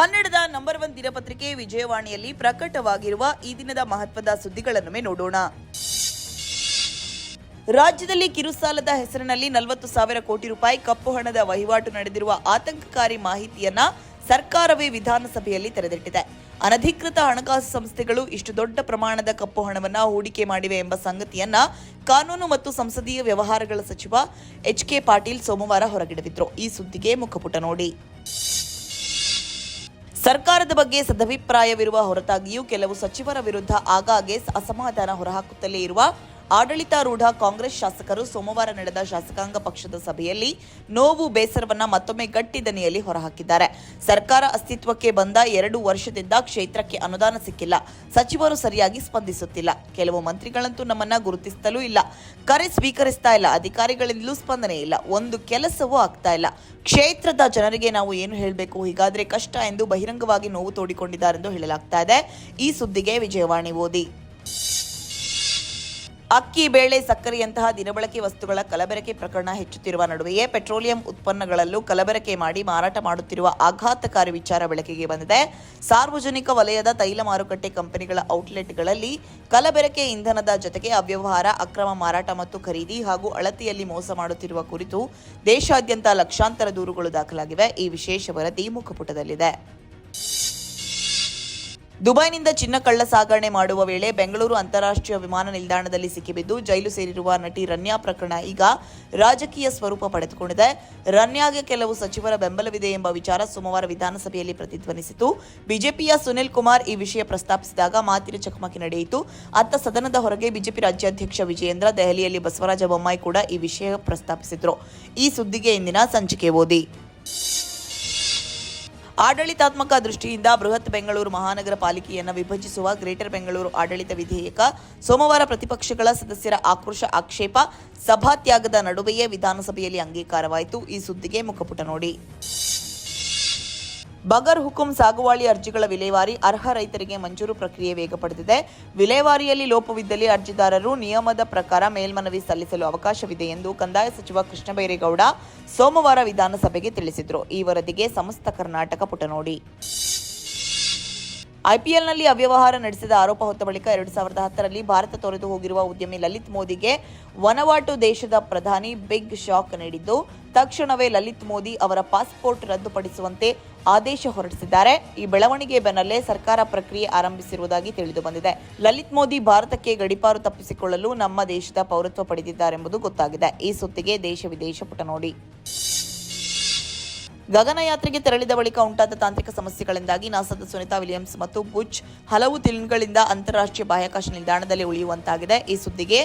ಕನ್ನಡದ number one ದಿನಪತ್ರಿಕೆ ವಿಜಯವಾಣಿಯಲ್ಲಿ ಪ್ರಕಟವಾಗಿರುವ ಈ ದಿನದ ಮಹತ್ವದ ಸುದ್ದಿಗಳನ್ನೊಮ್ಮೆ ನೋಡೋಣ. ರಾಜ್ಯದಲ್ಲಿ ಕಿರುಸಾಲದ ಹೆಸರಿನಲ್ಲಿ ನಲವತ್ತು ಸಾವಿರ ಕೋಟಿ ರೂಪಾಯಿ ಕಪ್ಪು ಹಣದ ವಹಿವಾಟು ನಡೆದಿರುವ ಆತಂಕಕಾರಿ ಮಾಹಿತಿಯನ್ನ ಸರ್ಕಾರವೇ ವಿಧಾನಸಭೆಯಲ್ಲಿ ತೆರೆದಿಟ್ಟಿದೆ. ಅನಧಿಕೃತ ಹಣಕಾಸು ಸಂಸ್ಥೆಗಳು ಇಷ್ಟು ದೊಡ್ಡ ಪ್ರಮಾಣದ ಕಪ್ಪು ಹಣವನ್ನ ಹೂಡಿಕೆ ಮಾಡಿವೆ ಎಂಬ ಸಂಗತಿಯನ್ನ ಕಾನೂನು ಮತ್ತು ಸಂಸದೀಯ ವ್ಯವಹಾರಗಳ ಸಚಿವ ಎಚ್ ಕೆ ಪಾಟೀಲ್ ಸೋಮವಾರ ಹೊರಗಿಡವಿದ್ರು. ಈ ಸುದ್ದಿಗೆ ಮುಖಪುಟ ನೋಡಿ. ಸರ್ಕಾರದ ಬಗ್ಗೆ ಸದಭಿಪ್ರಾಯವಿರುವ ಹೊರತಾಗಿಯೂ ಕೆಲವು ಸಚಿವರ ವಿರುದ್ಧ ಆಗಾಗ್ಗೆ ಅಸಮಾಧಾನ ಹೊರಹಾಕುತ್ತಲೇ ಇರುವ ಆಡಳಿತಾರೂಢ ಕಾಂಗ್ರೆಸ್ ಶಾಸಕರು ಸೋಮವಾರ ನಡೆದ ಶಾಸಕಾಂಗ ಪಕ್ಷದ ಸಭೆಯಲ್ಲಿ ನೋವು, ಬೇಸರವನ್ನ ಮತ್ತೊಮ್ಮೆ ಗಟ್ಟಿ ದನಿಯಲ್ಲಿ ಹೊರಹಾಕಿದ್ದಾರೆ. ಸರ್ಕಾರ ಅಸ್ತಿತ್ವಕ್ಕೆ ಬಂದ ಎರಡು ವರ್ಷದಿಂದ ಕ್ಷೇತ್ರಕ್ಕೆ ಅನುದಾನ ಸಿಕ್ಕಿಲ್ಲ. ಸಚಿವರು ಸರಿಯಾಗಿ ಸ್ಪಂದಿಸುತ್ತಿಲ್ಲ. ಕೆಲವು ಮಂತ್ರಿಗಳಂತೂ ನಮ್ಮನ್ನ ಗುರುತಿಸಲೂ ಇಲ್ಲ. ಕರೆ ಸ್ವೀಕರಿಸ್ತಾ ಇಲ್ಲ. ಅಧಿಕಾರಿಗಳಿಂದಲೂ ಸ್ಪಂದನೆ ಇಲ್ಲ. ಒಂದು ಕೆಲಸವೂ ಆಗ್ತಾ ಇಲ್ಲ. ಕ್ಷೇತ್ರದ ಜನರಿಗೆ ನಾವು ಏನು ಹೇಳಬೇಕು? ಹೀಗಾದ್ರೆ ಕಷ್ಟ ಎಂದು ಬಹಿರಂಗವಾಗಿ ನೋವು ತೋಡಿಕೊಂಡಿದ್ದಾರೆಂದು ಹೇಳಲಾಗ್ತಾ ಇದೆ. ಈ ಸುದ್ದಿಗೆ ವಿಜಯವಾಣಿ ಓದಿ. ಅಕ್ಕಿ, ಬೇಳೆ ಸಕ್ಕರೆಯಂತಹ ದಿನಬಳಕೆ ವಸ್ತುಗಳ ಕಲಬೆರಕೆ ಪ್ರಕರಣ ಹೆಚ್ಚುತ್ತಿರುವ ನಡುವೆಯೇ ಪೆಟ್ರೋಲಿಯಂ ಉತ್ಪನ್ನಗಳಲ್ಲೂ ಕಲಬೆರಕೆ ಮಾಡಿ ಮಾರಾಟ ಮಾಡುತ್ತಿರುವ ಆಘಾತಕಾರಿ ವಿಚಾರ ಬೆಳಕಿಗೆ ಬಂದಿದೆ. ಸಾರ್ವಜನಿಕ ವಲಯದ ತೈಲ ಮಾರುಕಟ್ಟೆ ಕಂಪನಿಗಳ ಔಟ್ಲೆಟ್ಗಳಲ್ಲಿ ಕಲಬೆರಕೆ ಇಂಧನದ ಜೊತೆಗೆ ಅವ್ಯವಹಾರ, ಅಕ್ರಮ ಮಾರಾಟ ಮತ್ತು ಖರೀದಿ ಹಾಗೂ ಅಳತೆಯಲ್ಲಿ ಮೋಸ ಮಾಡುತ್ತಿರುವ ಕುರಿತು ದೇಶಾದ್ಯಂತ ಲಕ್ಷಾಂತರ ದೂರುಗಳು ದಾಖಲಾಗಿವೆ. ಈ ವಿಶೇಷ ವರದಿ ಮುಖಪುಟದಲ್ಲಿದೆ. ದುಬೈನಿಂದ ಚಿನ್ನ ಕಳ್ಳ ಸಾಗಣೆ ಮಾಡುವ ವೇಳೆ ಬೆಂಗಳೂರು ಅಂತಾರಾಷ್ಟ್ರೀಯ ವಿಮಾನ ನಿಲ್ದಾಣದಲ್ಲಿ ಸಿಕ್ಕಿಬಿದ್ದು ಜೈಲು ಸೇರಿರುವ ನಟಿ ರನ್ಯಾ ಪ್ರಕರಣ ಈಗ ರಾಜಕೀಯ ಸ್ವರೂಪ ಪಡೆದುಕೊಂಡಿದೆ. ರನ್ಯಾಗೆ ಕೆಲವು ಸಚಿವರ ಬೆಂಬಲವಿದೆ ಎಂಬ ವಿಚಾರ ಸೋಮವಾರ ವಿಧಾನಸಭೆಯಲ್ಲಿ ಪ್ರತಿಧ್ವನಿಸಿತು. ಬಿಜೆಪಿಯ ಸುನಿಲ್ ಕುಮಾರ್ ಈ ವಿಷಯ ಪ್ರಸ್ತಾಪಿಸಿದಾಗ ಮಾತಿನ ಚಕಮಕಿ ನಡೆಯಿತು. ಅತ್ತ ಸದನದ ಹೊರಗೆ ಬಿಜೆಪಿ ರಾಜ್ಯಾಧ್ಯಕ್ಷ ವಿಜಯೇಂದ್ರ, ದೆಹಲಿಯಲ್ಲಿ ಬಸವರಾಜ ಬೊಮ್ಮಾಯಿ ಕೂಡ ಈ ವಿಷಯ ಪ್ರಸ್ತಾಪಿಸಿದ್ರು. ಈ ಸುದ್ದಿಗೆ ಇಂದಿನ ಸಂಚಿಕೆ ಓದಿ. ಆಡಳಿತಾತ್ಮಕ ದೃಷ್ಟಿಯಿಂದ ಬೃಹತ್ ಬೆಂಗಳೂರು ಮಹಾನಗರ ಪಾಲಿಕೆಯನ್ನು ವಿಭಜಿಸುವ ಗ್ರೇಟರ್ ಬೆಂಗಳೂರು ಆಡಳಿತ ವಿಧೇಯಕ, ಸೋಮವಾರ ಪ್ರತಿಪಕ್ಷಗಳ ಸದಸ್ಯರ ಆಕ್ರೋಶ ಆಕ್ಷೇಪ, ಸಭಾತ್ಯಾಗದ ನಡುವೆಯೇ ವಿಧಾನಸಭೆಯಲ್ಲಿ ಅಂಗೀಕಾರವಾಯಿತು. ಈ ಸುದ್ದಿಗೆ ಮುಖಪುಟ ನೋಡಿ. ಬಗರ್ ಹುಕುಂ ಸಾಗುವಳಿ ಅರ್ಜಿಗಳ ವಿಲೇವಾರಿ ಅರ್ಹ ರೈತರಿಗೆ ಮಂಜೂರು ಪ್ರಕ್ರಿಯೆ ವೇಗ ಪಡೆದಿದೆ. ವಿಲೇವಾರಿಯಲ್ಲಿ ಲೋಪವಿದ್ದಲ್ಲಿ ಅರ್ಜಿದಾರರು ನಿಯಮದ ಪ್ರಕಾರ ಮೇಲ್ಮನವಿ ಸಲ್ಲಿಸಲು ಅವಕಾಶವಿದೆ ಎಂದು ಕಂದಾಯ ಸಚಿವ ಕೃಷ್ಣಬೈರೇಗೌಡ ಸೋಮವಾರ ವಿಧಾನಸಭೆಗೆ ತಿಳಿಸಿದರು. ಈ ವರದಿಗೆ ಸಮಸ್ತ ಕರ್ನಾಟಕ ಪುಟ ನೋಡಿ ಐಪಿಎಲ್ನಲ್ಲಿ ಅವ್ಯವಹಾರ ನಡೆಸಿದ ಆರೋಪ ಹೊತ್ತ ಬಳಿಕ ಎರಡು ಸಾವಿರದ ಹತ್ತರಲ್ಲಿ ಭಾರತ ತೊರೆದು ಹೋಗಿರುವ ಉದ್ಯಮಿ ಲಲಿತ್ ಮೋದಿಗೆ ವನವಾಟು ದೇಶದ ಪ್ರಧಾನಿ ಬಿಗ್ ಶಾಕ್ ನೀಡಿದ್ದು. ತಕ್ಷಣವೇ ಲಲಿತ್ ಮೋದಿ ಅವರ ಪಾಸ್ಪೋರ್ಟ್ ರದ್ದುಪಡಿಸುವಂತೆ ಆದೇಶ ಹೊರಡಿಸಿದ್ದಾರೆ. ಈ ಬೆಳವಣಿಗೆ ಬೆನ್ನಲ್ಲೇ ಸರ್ಕಾರ ಪ್ರಕ್ರಿಯೆ ಆರಂಭಿಸಿರುವುದಾಗಿ ತಿಳಿದು ಬಂದಿದೆ. ಲಲಿತ್ ಮೋದಿ ಭಾರತಕ್ಕೆ ಗಡಿಪಾರು ತಪ್ಪಿಸಿಕೊಳ್ಳಲು ನಮ್ಮ ದೇಶದ ಪೌರತ್ವ ಪಡೆದಿದ್ದಾರೆಂಬುದು ಗೊತ್ತಾಗಿದೆ. ಈ ಸುತ್ತಿಗೆ ದೇಶ ವಿದೇಶ ಪುಟ ನೋಡಿ. ಗಗನಯಾತ್ರೆಗೆ ತೆರಳಿದ ಬಳಿಕ ಉಂಟಾದ ತಾಂತ್ರಿಕ ಸಮಸ್ಯೆಗಳಿಂದಾಗಿ ನಾಸಾದ ಸುನಿತಾ ವಿಲಿಯಮ್ಸ್ ಮತ್ತು ಬುಚ್ ಹಲವು ದಿನಗಳಿಂದ ಅಂತಾರಾಷ್ಟ್ರೀಯ ಬಾಹ್ಯಾಕಾಶ ನಿಲ್ದಾಣದಲ್ಲಿ ಉಳಿಯುವಂತಾಗಿದೆ. ಈ ಸುದ್ದಿಗೆ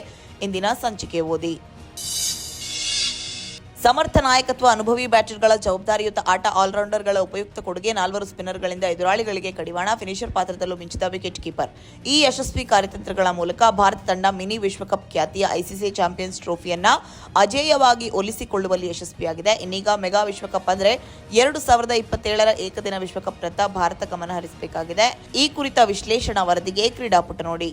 ಇಂದಿನ ಸಂಚಿಕೆ ಓದಿ. ಸಮರ್ಥ ನಾಯಕತ್ವ ಅನುಭವಿ ಬ್ಯಾಟರ್ಗಳ ಜವಾಬ್ದಾರಿಯುತ ಆಟ ಆಲ್ರೌಂಡರ್ಗಳ ಉಪಯುಕ್ತ ಕೊಡುಗೆ ನಾಲ್ವರು ಸ್ಪಿನ್ನರ್ಗಳಿಂದ ಎದುರಾಳಿಗಳಿಗೆ ಕಡಿವಾಣ. ಫಿನಿಷರ್ ಪಾತ್ರದಲ್ಲೂ ಮಿಂಚಿದ ವಿಕೆಟ್ ಕೀಪರ್. ಈ ಯಶಸ್ವಿ ಕಾರ್ಯತಂತ್ರಗಳ ಮೂಲಕ ಭಾರತ ತಂಡ ಮಿನಿ ವಿಶ್ವಕಪ್ ಖ್ಯಾತಿಯ ಐಸಿಸಿ ಚಾಂಪಿಯನ್ಸ್ ಟ್ರೋಫಿಯನ್ನ ಅಜೇಯವಾಗಿ ಒಲಿಸಿಕೊಳ್ಳುವಲ್ಲಿ ಯಶಸ್ವಿಯಾಗಿದೆ. ಇನ್ನೀಗ ಮೆಗಾ ವಿಶ್ವಕಪ್ ಅಂದ್ರೆ ಎರಡು ಸಾವಿರದ ಇಪ್ಪತ್ತೇಳರ ಏಕದಿನ ವಿಶ್ವಕಪ್ನತ್ತ ಭಾರತ ಗಮನ ಹರಿಸಬೇಕಾಗಿದೆ ಈ ಕುರಿತ ವಿಶ್ಲೇಷಣಾ ವರದಿಗೆ ಕ್ರೀಡಾಪುಟ ನೋಡಿ.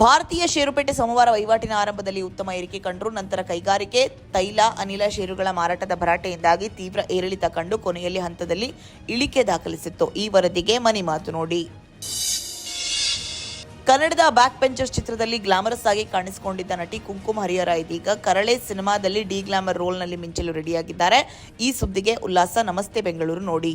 ಭಾರತೀಯ ಷೇರುಪೇಟೆ ಸೋಮವಾರ ವಹಿವಾಟಿನ ಆರಂಭದಲ್ಲಿ ಉತ್ತಮ ಏರಿಕೆ ಕಂಡರು. ನಂತರ ಕೈಗಾರಿಕೆ, ತೈಲ, ಅನಿಲ ಷೇರುಗಳ ಮಾರಾಟದ ಭರಾಟೆಯಿಂದಾಗಿ ತೀವ್ರ ಏರಿಳಿತ ಕಂಡು ಕೊನೆಯಲ್ಲಿ ಹಂತದಲ್ಲಿ ಇಳಿಕೆ ದಾಖಲಿಸಿತ್ತು. ಈ ವರದಿಗೆ ಮನಿ ಮಾತು ನೋಡಿ. ಕನ್ನಡದ ಬ್ಯಾಕ್ ಪೆಂಚರ್ಸ್ ಚಿತ್ರದಲ್ಲಿ ಗ್ಲಾಮರಸ್ ಆಗಿ ಕಾಣಿಸಿಕೊಂಡಿದ್ದ ನಟಿ ಕುಂಕುಮ ಹರಿಹರ ಇದೀಗ ಕರಳೆ ಸಿನಿಮಾದಲ್ಲಿ ಡಿ ಗ್ಲಾಮರ್ ರೋಲ್ನಲ್ಲಿ ಮಿಂಚಲು ರೆಡಿಯಾಗಿದ್ದಾರೆ. ಈ ಸುದ್ದಿಗೆ ಉಲ್ಲಾಸ. ನಮಸ್ತೆ ಬೆಂಗಳೂರು ನೋಡಿ.